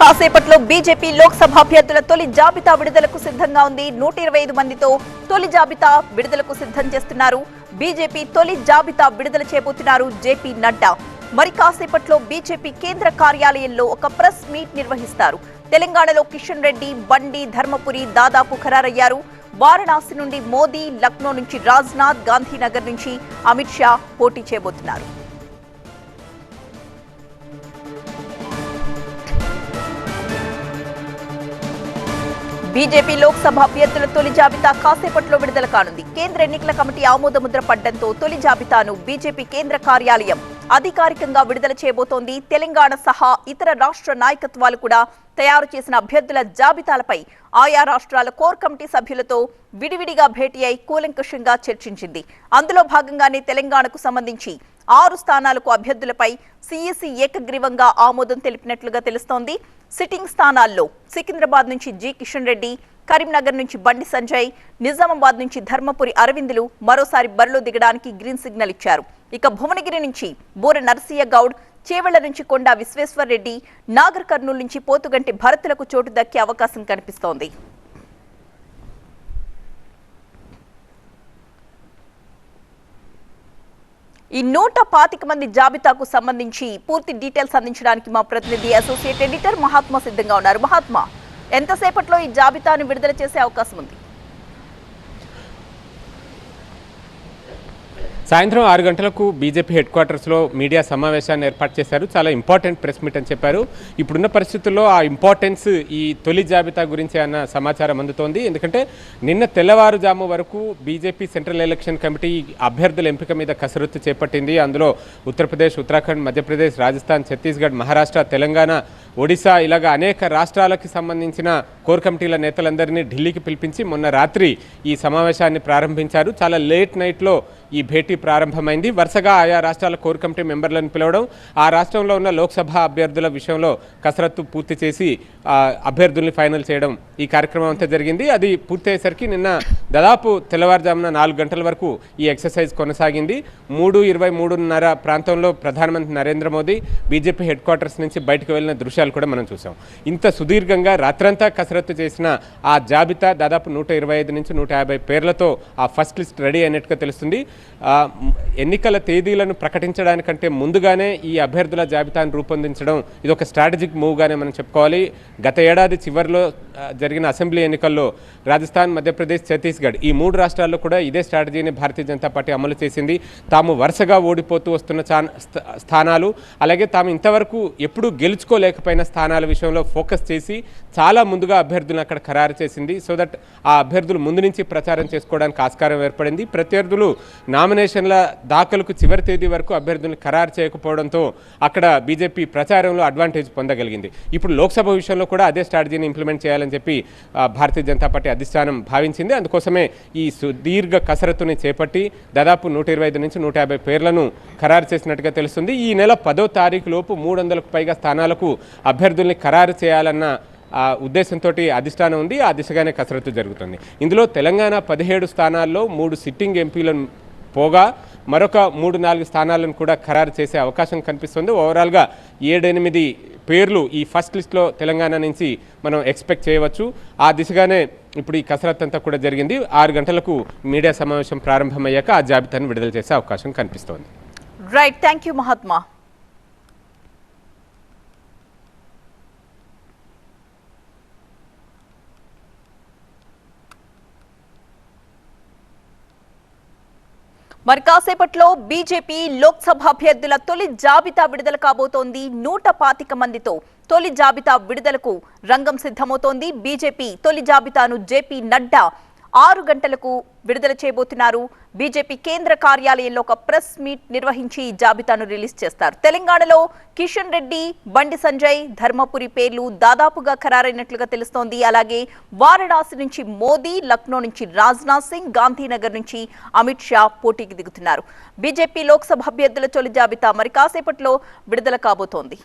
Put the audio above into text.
కాసేపట్లో బీజేపీ లోక్సభ అభ్యర్థుల తొలి జాబితా విడుదలకు సిద్ధంగా ఉంది. నూట ఇరవై ఐదు మందితో తొలి జాబితా విడుదలకు సిద్ధం చేస్తున్నారు. బీజేపీ తొలి జాబితా విడుదల చేయబోతున్నారు జేపీ నడ్డా. మరి కాసేపట్లో బీజేపీ కేంద్ర కార్యాలయంలో ఒక ప్రెస్ మీట్ నిర్వహిస్తారు. తెలంగాణలో కిషన్ రెడ్డి బండి ధర్మపురి దాదాపు ఖరారయ్యారు. వారణాసి నుండి మోదీ లక్నో నుంచి రాజ్నాథ్ గాంధీనగర్ నుంచి అమిత్ షా పోటీ చేయబోతున్నారు. బీజేపీ లోక్సభ అభ్యర్థుల తొలి జాబితా కాసేపట్లో విడుదల కానుంది. కేంద్ర ఎన్నికల కమిటీ ఆమోద ముద్ర పడ్డంతో తొలి జాబితాను బీజేపీ కేంద్ర కార్యాలయం అధికారికంగా విడుదల చేయబోతోంది. తెలంగాణ సహా ఇతర రాష్ట్ర నాయకత్వాలు కూడా తయారు చేసిన అభ్యర్థుల జాబితాలపై ఆయా రాష్ట్రాల కోర్ కమిటీ సభ్యులతో విడివిడిగా భేటీ అయి కూలంకషంగా చర్చించింది. అందులో భాగంగానే తెలంగాణకు సంబంధించి ఆరు స్థానాలకు అభ్యర్థులపై సీఈసీ ఏకగ్రీవంగా ఆమోదం తెలిపినట్లుగా తెలుస్తోంది. సిట్టింగ్ స్థానాల్లో సికింద్రాబాద్ నుంచి జి కిషన్ రెడ్డి కరీంనగర్ నుంచి బండి సంజయ్ నిజామాబాద్ నుంచి ధర్మపురి అరవిందులు మరోసారి బరిలో దిగడానికి గ్రీన్ సిగ్నల్ ఇచ్చారు. ఇక భువనగిరి నుంచి బూర నరసయ్య గౌడ్ చేవెళ్ళ నుంచి కొండా విశ్వేశ్వర్ రెడ్డి నాగర్ కర్నూలు నుంచి పోతుగంటి భరతులకు చోటు దక్కే అవకాశం కనిపిస్తోంది. ఈ నూట పాతిక మంది జాబితాకు సంబంధించి పూర్తి డీటెయిల్స్ అందించడానికి మా ప్రతినిధి అసోసియేట్ ఎడిటర్ మహాత్మా సిద్ధంగా ఉన్నారు. మహాత్మా ఎంతసేపట్లో ఈ జాబితాను విడుదల చేసే అవకాశం ఉంది? సాయంత్రం ఆరు గంటలకు బీజేపీ హెడ్ క్వార్టర్స్లో మీడియా సమావేశాన్ని ఏర్పాటు చేశారు. చాలా ఇంపార్టెంట్ ప్రెస్ మీట్ అని చెప్పారు. ఇప్పుడున్న పరిస్థితుల్లో ఆ ఇంపార్టెన్స్ ఈ తొలి జాబితా గురించి అన్న సమాచారం అందుతోంది. ఎందుకంటే నిన్న తెల్లవారుజాము వరకు బీజేపీ సెంట్రల్ ఎలక్షన్ కమిటీ అభ్యర్థుల ఎంపిక మీద కసరత్తు చేపట్టింది. అందులో ఉత్తరప్రదేశ్ ఉత్తరాఖండ్ మధ్యప్రదేశ్ రాజస్థాన్ ఛత్తీస్గఢ్ మహారాష్ట్ర తెలంగాణ ఒడిశా ఇలాగ అనేక రాష్ట్రాలకు సంబంధించిన కోర్ కమిటీల నేతలందరినీ ఢిల్లీకి పిలిపించి మొన్న రాత్రి ఈ సమావేశాన్ని ప్రారంభించారు. చాలా లేట్ నైట్లో ఈ భేటీ ప్రారంభమైంది. వరుసగా ఆయా రాష్ట్రాల కోర్ కమిటీ మెంబర్లను పిలవడం ఆ రాష్ట్రంలో ఉన్న లోక్సభ అభ్యర్థుల విషయంలో కసరత్తు పూర్తి చేసి అభ్యర్థుల్ని ఫైనల్ చేయడం ఈ కార్యక్రమం అంతా జరిగింది. అది పూర్తయ్యేసరికి నిన్న దాదాపు తెల్లవారుజామున నాలుగు గంటల వరకు ఈ ఎక్సర్సైజ్ కొనసాగింది. మూడు ఇరవై మూడున్నర ప్రాంతంలో ప్రధానమంత్రి Narendra Modi BJP headquarters నుంచి బయటకు వెళ్ళిన దృశ్యాలు కూడా మనం చూసాం. ఇంత సుదీర్ఘంగా రాత్రంతా కసరత్తు చేసిన ఆ జాబితా దాదాపు నూట ఇరవై ఐదు నుంచి నూట యాభై పేర్లతో ఆ ఫస్ట్ లిస్ట్ రెడీ అయినట్టుగా తెలుస్తుంది. ఎన్నికల తేదీలను ప్రకటించడానికంటే ముందుగానే ఈ అభ్యర్థుల జాబితాను రూపొందించడం ఇది ఒక స్ట్రాటజిక్ మూవ్గానే మనం చెప్పుకోవాలి. గత ఏడాది చివరిలో జరిగిన అసెంబ్లీ ఎన్నికల్లో రాజస్థాన్ మధ్యప్రదేశ్ ఛత్తీస్గఢ్ ఈ మూడు రాష్ట్రాల్లో కూడా ఇదే స్ట్రాటజీని భారతీయ జనతా పార్టీ అమలు చేసింది. తాము వరుసగా ఓడిపోతూ వస్తున్న చా- స్థానాలు అలాగే తాము ఇంతవరకు ఎప్పుడూ గెలుచుకోలేకపోయిన స్థానాల విషయంలో ఫోకస్ చేసి చాలా ముందుగా అభ్యర్థులను అక్కడ ఖరారు చేసింది. సో దట్ ఆ అభ్యర్థులు ముందు నుంచి ప్రచారం చేసుకోవడానికి ఆస్కారం ఏర్పడింది. ప్రత్యర్థులు నామినేషన్ల దాఖలకు చివరి తేదీ వరకు అభ్యర్థులను ఖరారు చేయకపోవడంతో అక్కడ బీజేపీ ప్రచారంలో అడ్వాంటేజ్ పొందగలిగింది. ఇప్పుడు లోక్సభ విషయంలో కూడా అదే స్ట్రాటజీని ఇంప్లిమెంట్ చేయాలని చెప్పి భారతీయ జనతా పార్టీ అధిష్టానం భావించింది. అందుకోసమే ఈ సుదీర్ఘ కసరత్తుని చేపట్టి దాదాపు నూట ఇరవై ఐదు నుంచి నూట యాభై పేర్లను ఖరారు చేసినట్టుగా తెలుస్తుంది. ఈ నెల పదో తారీఖు లోపు మూడు వందలకు పైగా స్థానాలకు అభ్యర్థుల్ని ఖరారు చేయాలన్న ఆ ఉద్దేశంతో అధిష్టానం ఉంది. ఆ దిశగానే కసరత్తు జరుగుతుంది. ఇందులో తెలంగాణ పదిహేడు స్థానాల్లో మూడు సిట్టింగ్ ఎంపీలను పోగా మరొక మూడు నాలుగు స్థానాలను కూడా ఖరారు చేసే అవకాశం కనిపిస్తుంది. ఓవరాల్గా ఏడెనిమిది పేర్లు ఈ ఫస్ట్ లిస్ట్లో తెలంగాణ నుంచి మనం ఎక్స్పెక్ట్ చేయవచ్చు. ఆ దిశగానే ఇప్పుడు ఈ కసరత్ అంతా కూడా జరిగింది. ఆరు గంటలకు మీడియా సమావేశం ప్రారంభమయ్యాక ఆ జాబితాను విడుదల చేసే అవకాశం కనిపిస్తోంది. రైట్ థ్యాంక్ యూ మహాత్మా మరి కాసేపట్లో బీజేపీ లోక్సభ అభ్యర్థుల తొలి జాబితా విడుదల కాబోతోంది. నూట పాతిక మందితో తొలి జాబితా విడుదలకు రంగం సిద్ధమవుతోంది. బీజేపీ తొలి జాబితాను జేపీ నడ్డా ఆరు గంటలకు విడుదల చేయబోతున్నారు. బీజేపీ కేంద్ర కార్యాలయంలో ఒక ప్రెస్ మీట్ నిర్వహించి ఈ జాబితాను రిలీజ్ చేస్తారు. తెలంగాణలో కిషన్ రెడ్డి బండి సంజయ్ ధర్మపురి పేర్లు దాదాపుగా ఖరారైనట్లుగా తెలుస్తోంది. అలాగే వారణాసి నుంచి మోదీ లక్నో నుంచి రాజ్నాథ్ సింగ్ గాంధీనగర్ నుంచి అమిత్ షా పోటీకి దిగుతున్నారు. బీజేపీ లోక్సభ అభ్యర్థుల తొలి జాబితా మరి కాసేపట్లో విడుదల కాబోతోంది.